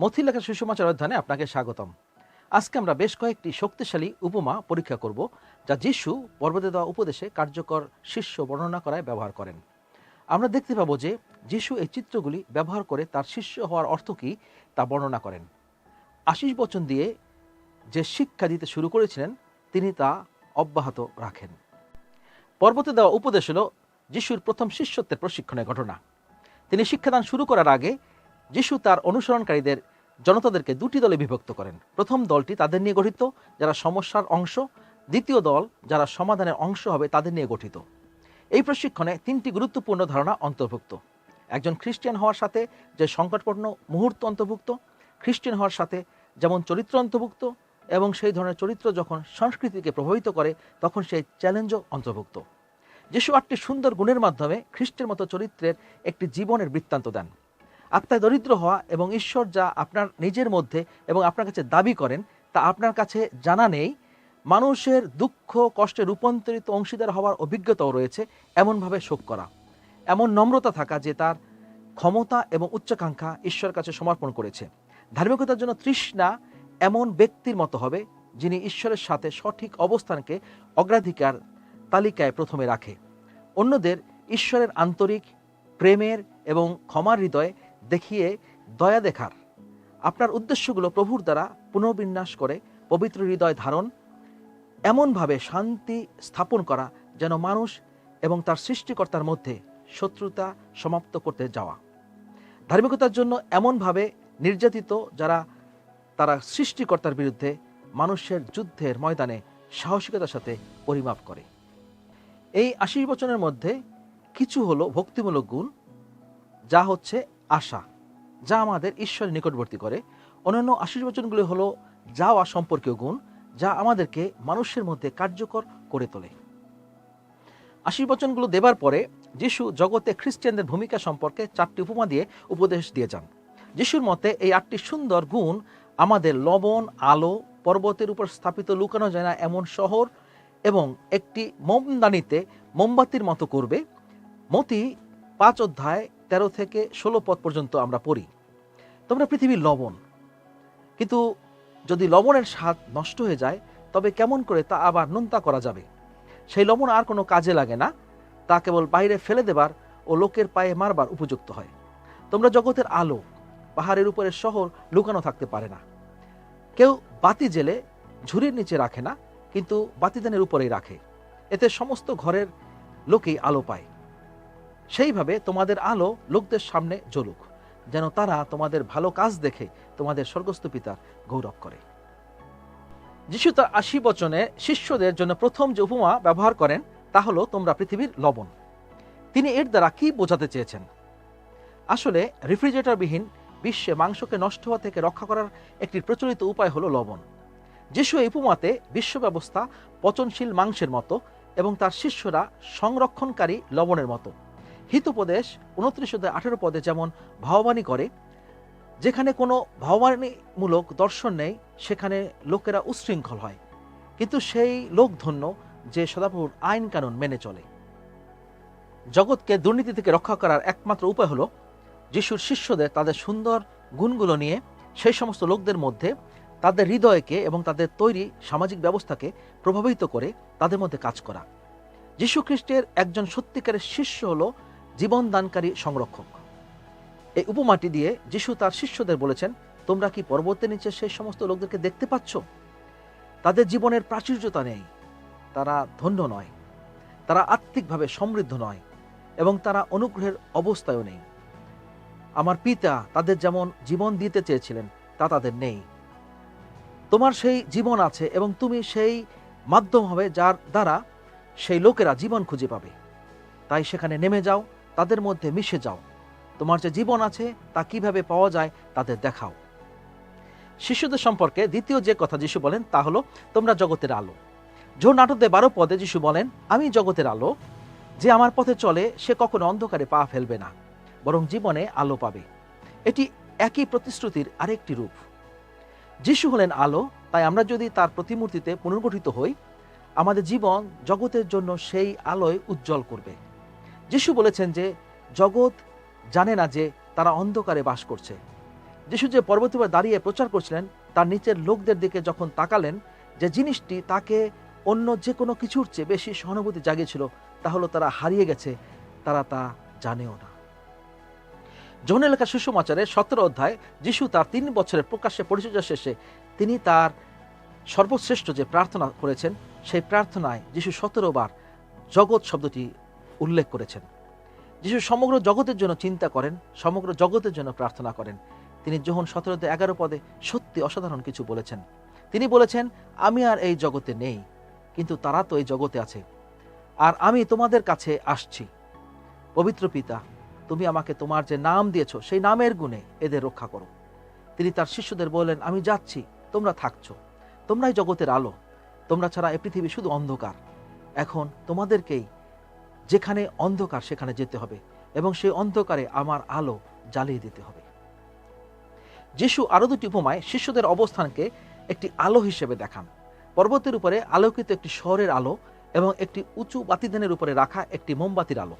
মথি লেখা সুষমাচার অধ্যয়নে আপনাকে স্বাগতম। আজকে আমরা বেশ কয়েকটি শক্তিশালী উপমা পরীক্ষা করব, যা যিশু পর্বতে দেওয়া উপদেশে কার্যকর শিষ্য বর্ণনা করায় ব্যবহার করেন। আমরা দেখতে পাবো যে যিশু এই চিত্রগুলি ব্যবহার করে তার শিষ্য হওয়ার অর্থ কী তা বর্ণনা করেন। আশিস বচন দিয়ে যে শিক্ষা দিতে শুরু করেছিলেন, তিনি তা অব্যাহত রাখেন। পর্বতে দেওয়া উপদেশ হল যিশুর প্রথম শিষ্যত্বের প্রশিক্ষণের ঘটনা। তিনি শিক্ষাদান শুরু করার আগে যিশু তার অনুসরণকারীদের, জনতাদেরকে দুটি দলে বিভক্ত করেন। প্রথম দলটি তাদের নিয়ে গঠিত, যারা সমস্যার অংশ। দ্বিতীয় দল যারা সমাধানের অংশ হবে তাদের নিয়ে গঠিত। এই প্রশিক্ষণে তিনটি গুরুত্বপূর্ণ ধারণা অন্তর্ভুক্ত। একজন খ্রিস্টান হওয়ার সাথে যে সংকটপূর্ণ মুহূর্ত অন্তর্ভুক্ত খ্রিস্টান হওয়ার সাথে যেমন চরিত্র অন্তর্ভুক্ত এবং সেই ধরনের চরিত্র যখন সংস্কৃতিকে প্রভাবিত করে, তখন সেই চ্যালেঞ্জও অন্তর্ভুক্ত। যিশু আটটি সুন্দর গুণের মাধ্যমে খ্রিস্টের মতো চরিত্রের একটি জীবনের বৃত্তান্ত দেন। আত্মায় দরিদ্র হওয়া এবং ঈশ্বর যা আপনার নিজের মধ্যে এবং আপনার কাছে দাবি করেন, তা আপনার কাছে জানা নেই। মানুষের দুঃখ, কষ্টে রূপান্তরিত অংশীদার হওয়ার অভিজ্ঞতাও রয়েছে এমনভাবে শোক করা। এমন নম্রতা থাকা যে তার ক্ষমতা এবং উচ্চাকাঙ্ক্ষা ঈশ্বরের কাছে সমর্পণ করেছে। ধার্মিকতার জন্য তৃষ্ণা এমন ব্যক্তির মতো হবে, যিনি ঈশ্বরের সাথে সঠিক অবস্থানকে অগ্রাধিকার তালিকায় প্রথমে রাখে। অন্যদের ঈশ্বরের আন্তরিক প্রেমের এবং ক্ষমার হৃদয় দেখিয়ে দয়া দেখার। আপনার উদ্দেশ্যগুলো প্রভুর দ্বারা পুনর্বিন্যাস করে পবিত্র হৃদয় ধারণ, এমনভাবে শান্তি স্থাপন করা যেন মানুষ এবং তার সৃষ্টিকর্তার মধ্যে শত্রুতা সমাপ্ত করতে যাওয়া। ধার্মিকতার জন্য এমনভাবে নির্যাতিত যারা তারা সৃষ্টিকর্তার বিরুদ্ধে মানুষের যুদ্ধের ময়দানে সাহসিকতার সাথে পরিমাপ করে। এই আশিস বচনের মধ্যে কিছু হলো ভক্তিমূলক গুণ, যা হচ্ছে আশা, যা আমাদের ঈশ্বরের নিকটবর্তী করে। অন্যান্য আশিস বচনগুলি হলো যাওয়া সম্পর্কীয় গুণ, যা আমাদেরকে মানুষের মধ্যে কার্যকর করে তোলে। আশিস বচনগুলো দেবার পরে যিশু জগতে খ্রিস্টানদের ভূমিকা সম্পর্কে চারটি উপমা দিয়ে উপদেশ দিয়ে যান। যিশুর মতে, এই আটটি সুন্দর গুণ আমাদের লবণ, আলো, পর্বতের উপর স্থাপিত লুকানো যায় না এমন শহর এবং একটি মোমদানিতে মোমবাতির মতো করবে। মতি পাঁচ অধ্যায় তেরো থেকে ষোলো পদ পর্যন্ত আমরা পড়ি। তোমরা পৃথিবীর লবণ। কিন্তু যদি লবণের স্বাদ নষ্ট হয়ে যায়, তবে কেমন করে তা আবার নোনতা করা যাবে? সেই লবণ আর কোনো কাজে লাগে না। তা কেবল বাইরে ফেলে দেবার ও লোকের পায়ে মারবার উপযুক্ত হয়। তোমরা জগতের আলো, পাহাড়ের উপরে শহর লুকানো থাকতে পারে না। কেউ বাতি জেলে ঝুড়ির নিচে রাখে না, কিন্তু বাতিদানের উপরেই রাখে। এতে সমস্ত ঘরের লোকেই আলো পায়। সেইভাবে তোমাদের আলো লোকদের সামনে জ্বলুক, যেন তারা তোমাদের ভালো কাজ দেখে তোমাদের স্বর্গস্থ পিতার গৌরব করে। যিশু তার আশি বচনে শিষ্যদের জন্য প্রথম যে উপমা ব্যবহার করেন, তা হলো, তোমরা পৃথিবীর লবণ। তিনি এর দ্বারা কি বোঝাতে চেয়েছেন? আসলে, রেফ্রিজারেটরবিহীন বিশ্বে মাংসকে নষ্ট হওয়া থেকে রক্ষা করার একটি প্রচলিত উপায় হলো লবণ। যিশু এই উপমাতে বিশ্ব ব্যবস্থা পচনশীল মাংসের মতো এবং তার শিষ্যরা সংরক্ষণকারী লবণের মতো। হিতোপদেশ উনত্রিশ অধ্যায় আঠেরো পদে যেমন ভাববাণী করে, যেখানে কোনো ভাববাণীমূলক দর্শন নেই, সেখানে লোকেরা উচ্ছৃঙ্খল হয়। কিন্তু সেই লোক ধন্য যে সদাপ্রভুর আইন কানুন মেনে চলে। জগৎকে দুর্নীতি থেকে রক্ষা করার একমাত্র উপায় হলো, যিশুর শিষ্যদের তাদের সুন্দর গুণগুলো নিয়ে সেই সমস্ত লোকদের মধ্যে তাদের হৃদয়কে এবং তাদের তৈরি সামাজিক ব্যবস্থাকে প্রভাবিত করে তাদের মধ্যে কাজ করা। যীশু খ্রিস্টের একজন সত্যিকারের শিষ্য হলো জীবন দানকারী সংরক্ষক। এই উপমাটি দিয়ে যিশু তার শিষ্যদের বলেছেন, তোমরা কি পর্বতের নিচে সেই সমস্ত লোকদেরকে দেখতে পাচ্ছ? তাদের জীবনের প্রাচুর্যতা নেই। তারা ধন্য নয়। তারা আত্মিকভাবে সমৃদ্ধ নয় এবং তারা অনুগ্রহের অবস্থায়ও নেই। আমার পিতা তাদের যেমন জীবন দিতে চেয়েছিলেন, তা তাদের নেই। তোমার সেই জীবন আছে এবং তুমি সেই মাধ্যম হবে যার দ্বারা সেই লোকেরা জীবন খুঁজে পাবে। তাই সেখানে নেমে যাও তাদের মধ্যে মিশে যাও। তোমার যে জীবন আছে, তা কীভাবে পাওয়া যায়, তাদের দেখাও। শিশুদের সম্পর্কে দ্বিতীয় যে কথা যিশু বলেন, তা হলো, তোমরা জগতের আলো। জোর নাটকতে বারো পদে যিশু বলেন, আমি জগতের আলো। যে আমার পথে চলে, সে কখনো অন্ধকারে পা ফেলবে না, বরং জীবনে আলো পাবে। এটি একই প্রতিশ্রুতির আরেকটি রূপ। যিশু হলেন আলো, তাই আমরা যদি তার প্রতিমূর্তিতে পুনর্গঠিত হই, আমাদের জীবন জগতের জন্য সেই আলোয় উজ্জ্বল করবে। যিশু বলেছেন যে, জগৎ জানে না যে তারা অন্ধকারে বাস করছে। যিশু যে পর্বতের উপর দাঁড়িয়ে প্রচার করছিলেন, তার নিচের লোকদের দিকে যখন তাকালেন, যে জিনিসটি তাকে অন্য যে কোনো কিছুর চেয়ে বেশি সহানুভূতি জাগিয়েছিল, তা হলো তারা হারিয়ে গেছে, তারা তা জানেও না। যৌন লেখা সুষমাচারের সতেরো অধ্যায়, যিশু তার তিন বছরের প্রকাশ্যে পরিচর্যা শেষে তিনি তার সর্বশ্রেষ্ঠ যে প্রার্থনা করেছেন, সেই প্রার্থনায় যিশু সতেরো বার জগৎ শব্দটি উল্লেখ করেছেন। যিশু সমগ্র জগতের জন্য চিন্তা করেন, সমগ্র জগতের জন্য প্রার্থনা করেন। তিনি যখন সতেরোতে এগারো পদে সত্যি অসাধারণ কিছু বলেছেন। তিনি বলেছেন, আমি আর এই জগতে নেই, কিন্তু তারা তো এই জগতে আছে। আর আমি তোমাদের কাছে আসছি। পবিত্র পিতা, তুমি আমাকে তোমার যে নাম দিয়েছ, সেই নামের গুণে এদের রক্ষা করো। তিনি তার শিষ্যদের বললেন, আমি যাচ্ছি, তোমরা থাকছো। তোমরাই জগতের আলো। তোমরা ছাড়া এ পৃথিবী শুধু অন্ধকার। এখন তোমাদেরকেই যেখানে অন্ধকার, সেখানে যেতে হবে এবং সেই অন্ধকারে আমার আলো জ্বালিয়ে দিতে হবে। যিশু আরও দুটি উপমায় শিষ্যদের অবস্থানকে একটি আলো হিসেবে দেখান। পর্বতের উপরে আলোকিত একটি শহরের আলো এবং একটি উঁচু বাতিদানের উপরে রাখা একটি মোমবাতির আলো।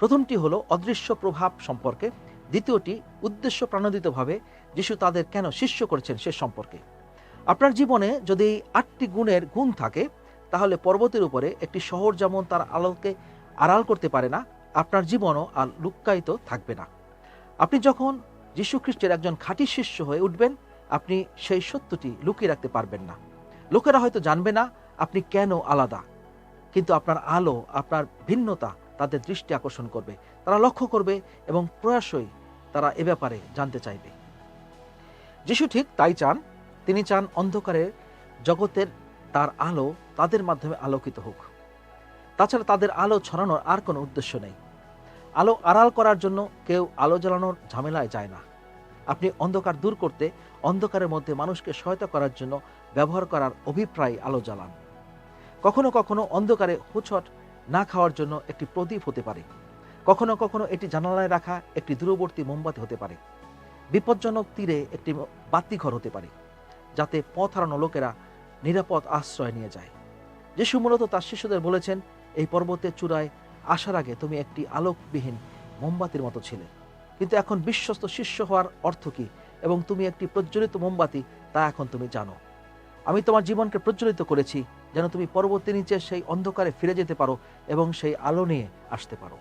প্রথমটি হলো অদৃশ্য প্রভাব সম্পর্কে, দ্বিতীয়টি উদ্দেশ্য প্রাণোদিতভাবে যিশু তাদের কেন শিষ্য করেছেন সে সম্পর্কে। আপনার জীবনে যদি আটটি গুণের গুণ থাকে, তাহলে পর্বতের উপরে একটি শহর যেমন তার আলোকে আড়াল করতে পারে না, আপনার জীবনও আর লুক্কায়িত থাকবে না। আপনি যখন খ্রিস্টের একজন খাঁটি শিষ্য হয়ে উঠবেন, আপনি সেই সত্যটি লুকিয়ে রাখতে পারবেন না। লোকেরা হয়তো জানবে না, আপনি কেন আলাদা। কিন্তু আপনার আলো, আপনার ভিন্নতা তাদের দৃষ্টি আকর্ষণ করবে। তারা লক্ষ্য করবে এবং প্রয়াসই তারা এ ব্যাপারে জানতে চাইবে। যিশু ঠিক তাই চান, তিনি চান অন্ধকারের জগতের তার আলো তাদের মাধ্যমে আলোকিত হোক। তাছাড়া তাদের আলো ছড়ানোর আর কোনো উদ্দেশ্য নেই। আলো আড়াল করার জন্য কেউ আলো জ্বালানোর ঝামেলায় যায় না। আপনি অন্ধকার দূর করতে অন্ধকারের মধ্যে মানুষকে সহায়তা করার জন্য ব্যবহার করার অভিপ্রায় আলো জ্বালান। কখনো কখনো অন্ধকারে হুচট না খাওয়ার জন্য একটি প্রদীপ হতে পারে। কখনো কখনো এটি জানালায় রাখা একটি দূরবর্তী মোমবাতি হতে পারে। বিপজ্জনক তীরে একটি বাতিঘর হতে পারে, যাতে পথ হারানো লোকেরা নিরাপদ আশ্রয় নিয়ে যায়। যিশু মূলত তার শিশুদের বলেছেন এই পর্বতের চূড়ায় আসার আগে তুমি একটি আলোকবিহীন মোমবাতির মতো ছিলে। কিন্তু এখন বিশ্বস্ত শিষ্য হওয়ার অর্থ কী? এবং তুমি একটি প্রজ্বলিত মোমবাতি, তা এখন তুমি জানো। আমি তোমার জীবনকে প্রজ্বলিত করেছি, যেন তুমি পরবর্তী নিচে সেই অন্ধকারে ফিরে যেতে পারো এবং সেই আলো নিয়ে আসতে পারো।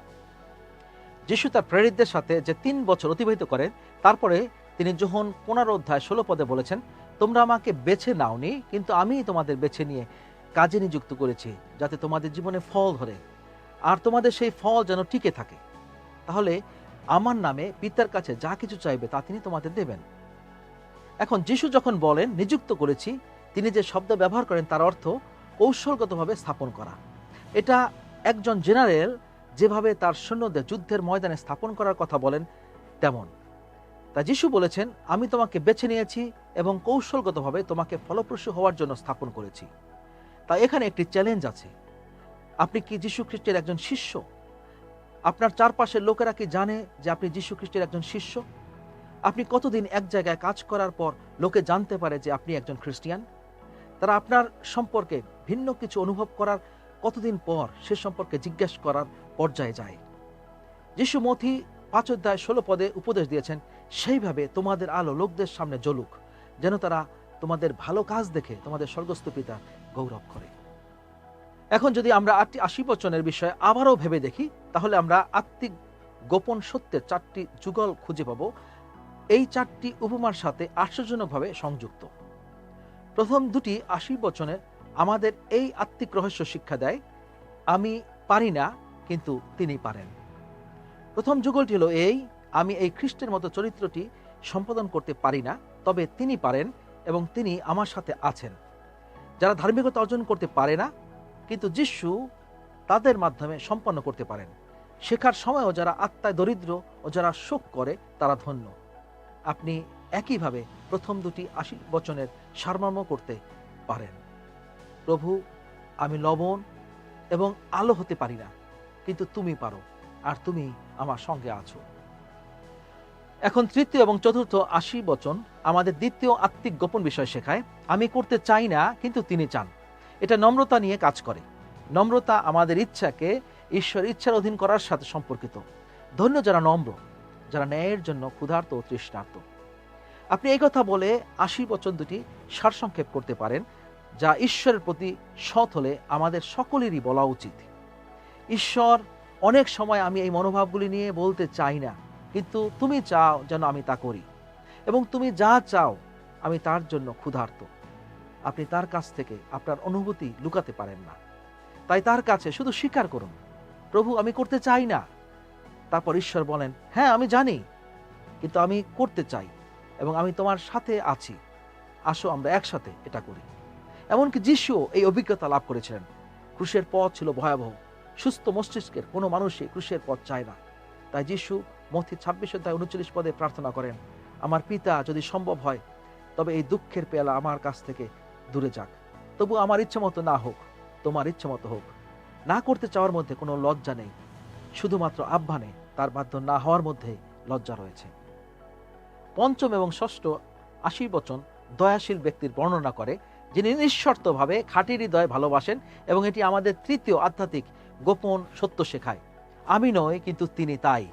যিশু তার প্রেরিতদের সাথে যে তিন বছর অতিবাহিত করেন, তারপরে তিনি যখন পনেরো অধ্যায় ষোলো পদে বলেছেন, তোমরা আমাকে বেছে নাওনি, কিন্তু আমি তোমাদের বেছে নিয়ে কাজে নিযুক্ত করেছি, যাতে তোমাদের জীবনে ফল ধরে। আর তোমাদের সেই ফল যেন টিকে থাকে। তাহলে আমার নামে পিতার কাছে যা কিছু চাইবে তা তিনি তোমাদের দেবেন। এখন যিশু যখন বলেন, নিযুক্ত করেছি তিনি যে শব্দ ব্যবহার করেন তার অর্থ কৌশলগতভাবে স্থাপন করা। এটা একজন জেনারেল যেভাবে তার সৈন্যদের যুদ্ধের ময়দানে স্থাপন করার কথা বলেন, তেমন। তা যিশু বলেছেন, আমি তোমাকে বেছে নিয়েছি এবং কৌশলগতভাবে তোমাকে ফলপ্রসূ হওয়ার জন্য স্থাপন করেছি। তা এখানে একটি চ্যালেঞ্জ আছে। আপনি কি যীশু খ্রিস্টের একজন শিষ্য? আপনার চারপাশের লোকেরা কি জানে যে আপনি যীশু খ্রিস্টের একজন শিষ্য? আপনি কতদিন এক জায়গায় কাজ করার পর লোকে জানতে পারে যে আপনি একজন খ্রিস্টিয়ান? তারা আপনার সম্পর্কে ভিন্ন কিছু অনুভব করার কতদিন পর সে সম্পর্কে জিজ্ঞেস করার পর্যায়ে যায়। যিশু মথি পাঁচ অধ্যায় ষোলো পদে উপদেশ দিয়েছেন, সেইভাবে তোমাদের আলো লোকদের সামনে জ্বলুক, যেন তারা তোমাদের ভালো কাজ দেখে তোমাদের স্বর্গস্থ পিতা গৌরব করে। এখন যদি আমরা আটটি আশি বচনের বিষয়ে আবারও ভেবে দেখি, তাহলে আমরা আত্মিক গোপন সত্যের চারটি যুগল খুঁজে পাব। এই চারটি উপমার সাথে আশ্চর্যজনকভাবে সংযুক্ত। প্রথম দুটি আশি বচনের আমাদের এই আত্মিক রহস্য শিক্ষা দেয়, আমি পারি না, কিন্তু তিনি পারেন। প্রথম যুগলটি হলো এই, আমি এই খ্রিস্টের মতো চরিত্রটি সম্পাদন করতে পারি না, তবে তিনি পারেন এবং তিনি আমার সাথে আছেন। যারা ধার্মিকতা অর্জন করতে পারে না, কিন্তু যিশু তাদের মাধ্যমে সম্পন্ন করতে পারেন। শেখার সময়ও যারা আত্মায় দরিদ্র ও যারা শোক করে, তারা ধন্য। আপনি একইভাবে প্রথম দুটি আশি বচনের সারমর্ম করতে পারেন। প্রভু, আমি লবণ এবং আলো হতে পারি না, কিন্তু তুমি পারো, আর তুমি আমার সঙ্গে আছো। এখন তৃতীয় এবং চতুর্থ আশি বচন আমাদের দ্বিতীয় আত্মিক গোপন বিষয় শেখায়, আমি করতে চাই না, কিন্তু তিনি চান। এটা নম্রতা নিয়ে কাজ করে। নম্রতা আমাদের ইচ্ছাকে ঈশ্বর ইচ্ছার অধীন করার সাথে সম্পর্কিত। ধন্য যারা নম্র, যারা ন্যায়ের জন্য ক্ষুধার্ত ও তৃষ্ণার্ত। আপনি এই কথা বলে আশি বচন দুটি সারসংক্ষেপ করতে পারেন, যা ঈশ্বরের প্রতি সৎ হলে আমাদের সকলেরই বলা উচিত। ঈশ্বর, অনেক সময় আমি এই মনোভাবগুলি নিয়ে বলতে চাই না কিন্তু তুমি চাও যেন আমি তা করি এবং তুমি যা চাও আমি তার জন্য ক্ষুধার্ত। আপনি তার কাছ থেকে আপনার অনুভূতি লুকাতে পারেন না। তাই তার কাছে শুধু স্বীকার করুন, প্রভু, আমি করতে চাই না। তারপর ঈশ্বর বলেন হ্যাঁ আমি জানি, কিন্তু আমি করতে চাই এবং আমি তোমার সাথে আছি। আসো, আমরা একসাথে এটা করি। এমনকি যিশু এই অভিজ্ঞতা লাভ করেছিলেন। ক্রুশের পথ ছিল ভয়াবহ। সুস্থ মস্তিষ্কের কোনো মানুষই ক্রুশের পথ চায় না। তাই যিশু মথি ছাব্বিশ অধ্যায় উনচল্লিশ পদে প্রার্থনা করেন, আমার পিতা, যদি সম্ভব হয়, তবে এই দুঃখের পেয়ালা আমার কাছ থেকে দূরে যাক। তবু আমার ইচ্ছে মতো না হোক, তোমার ইচ্ছে মতো হোক। না করতে চাওয়ার মধ্যে কোনো লজ্জা নেই। শুধুমাত্র আহ্বানে তার বাধ্য না হওয়ার মধ্যে লজ্জা রয়েছে। পঞ্চম এবং ষষ্ঠ আশি বচন দয়াশীল ব্যক্তির বর্ণনা করে, যিনি নিঃশর্তভাবে খাঁটি হৃদয় ভালোবাসেন এবং এটি আমাদের তৃতীয় আধ্যাত্মিক গোপন সত্য শেখায়। আমি নই, কিন্তু তিনি তাই।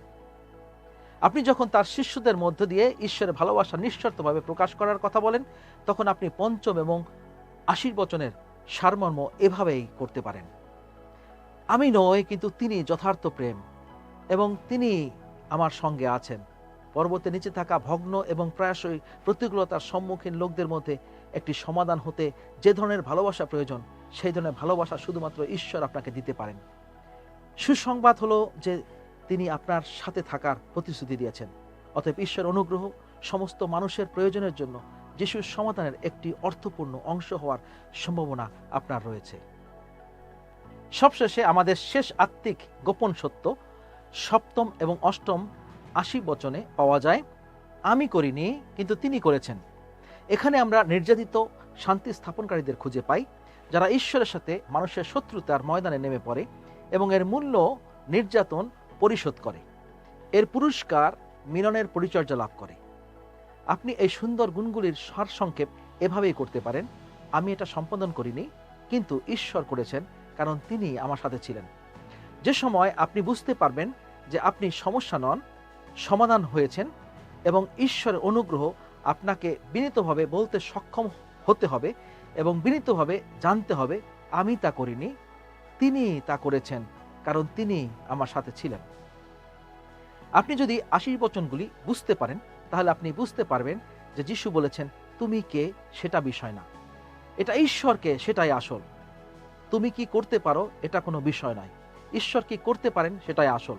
আপনি যখন তার শিষ্যদের মধ্য দিয়ে ঈশ্বরের ভালোবাসা নিঃশর্তভাবে প্রকাশ করার কথা বলেন, তখন আপনি পঞ্চম এবং আশির বচনের সারমর্ম এভাবেই করতে পারেন। আমি নই, কিন্তু তিনি যথার্থ প্রেম এবং তিনি আমার সঙ্গে আছেন। পর্বতের নিচে থাকা ভগ্ন এবং প্রায়শই প্রতিকূলতার সম্মুখীন লোকদের মধ্যে একটি সমাধান হতে যে ধরনের ভালোবাসা প্রয়োজন, সেই ধরনের ভালোবাসা শুধুমাত্র ঈশ্বর আপনাকে দিতে পারেন। সুসংবাদ হলো যে তিনি আপনার সাথে থাকার প্রতিশ্রুতি দিয়েছেন। অতএব ঈশ্বর অনুগ্রহ সমস্ত মানুষের প্রয়োজনের জন্য যিশুর সমাধানের একটি অর্থপূর্ণ অংশ হওয়ার সম্ভাবনা আপনার রয়েছে। সবশেষে আমাদের শেষ আত্মিক গোপন সত্য, সপ্তম এবং অষ্টম আশি বচনে পাওয়া যায়, আমি করিনি, কিন্তু তিনি করেছেন। এখানে আমরা নির্যাতিত, শান্তি স্থাপনকারীদের খুঁজে পাই, যারা ঈশ্বরের সাথে মানুষের শত্রুতার ময়দানে নেমে পড়ে এবং এর মূল্য নির্যাতন পরিশোধ করে। এর পুরস্কার মিলনের পরিচর্যা লাভ করে। আপনি এই সুন্দর গুণগুলির সারসংক্ষেপ এভাবেই করতে পারেন। আমি এটা সম্পাদন করিনি, কিন্তু ঈশ্বর করেছেন, কারণ তিনি আমার সাথে ছিলেন। যে সময় আপনি বুঝতে পারবেন যে আপনি সমস্যা নন, সমাধান হয়েছেন এবং ঈশ্বরের অনুগ্রহ আপনাকে বিনীতভাবে বলতে সক্ষম হতে হবে এবং বিনীতভাবে জানতে হবে, আমি তা করিনি তিনি তা করেছেন। কারণ তিনি আমার সাথে ছিলেন। আপনি যদি আশির বচনগুলি বুঝতে পারেন, তাহলে আপনি বুঝতে পারবেন যে যিশু বলেছেন, তুমি কে? সেটা বিষয় না। এটা ঈশ্বরকে, সেটাই আসল। তুমি কি করতে পারো? এটা কোনো বিষয় নয়। ঈশ্বর কি করতে পারেন? সেটাই আসল।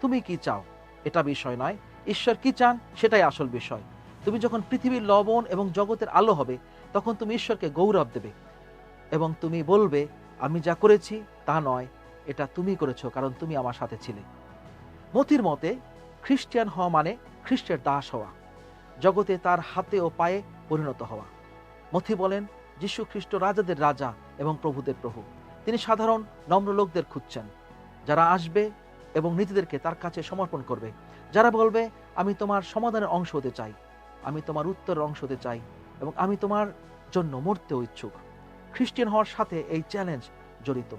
তুমি কি চাও? এটা বিষয় নয়। ঈশ্বর কি চান? সেটাই আসল বিষয়। তুমি যখন পৃথিবীর লবণ এবং জগতের আলো হবে, তখন তুমি ঈশ্বরকে গৌরব দেবে এবং তুমি বলবে, আমি যা করেছি, তা নয়। এটা তুমি করেছ, কারণ তুমি আমার সাথে ছিলে। মতির মতে, খ্রিস্টান হওয়া মানে খ্রিস্টের দাস হওয়া, জগতে তার হাতে ও পায়ে পরিণত হওয়া। মথি বলেন, যীশু খ্রিস্ট রাজাদের রাজা এবং প্রভুদের প্রভু। তিনি সাধারণ নম্র লোকদের খুঁজছেন, যারা আসবে এবং নিজেদেরকে তার কাছে সমর্পণ করবে। যারা বলবে, আমি তোমার সমাধানের অংশ হতে চাই, আমি তোমার উত্তরের অংশ হতে চাই, এবং আমি তোমার জন্য মরতেও ইচ্ছুক। খ্রিস্টান হওয়ার সাথে এই চ্যালেঞ্জ জড়িত।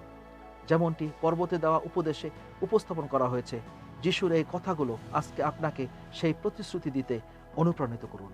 যেমনটি পর্বতে দেওয়া উপদেশে উপস্থাপন করা হয়েছে। যিশুর এই কথাগুলো আজকে আপনাকে সেই প্রতিশ্রুতি দিতে অনুপ্রাণিত করুন।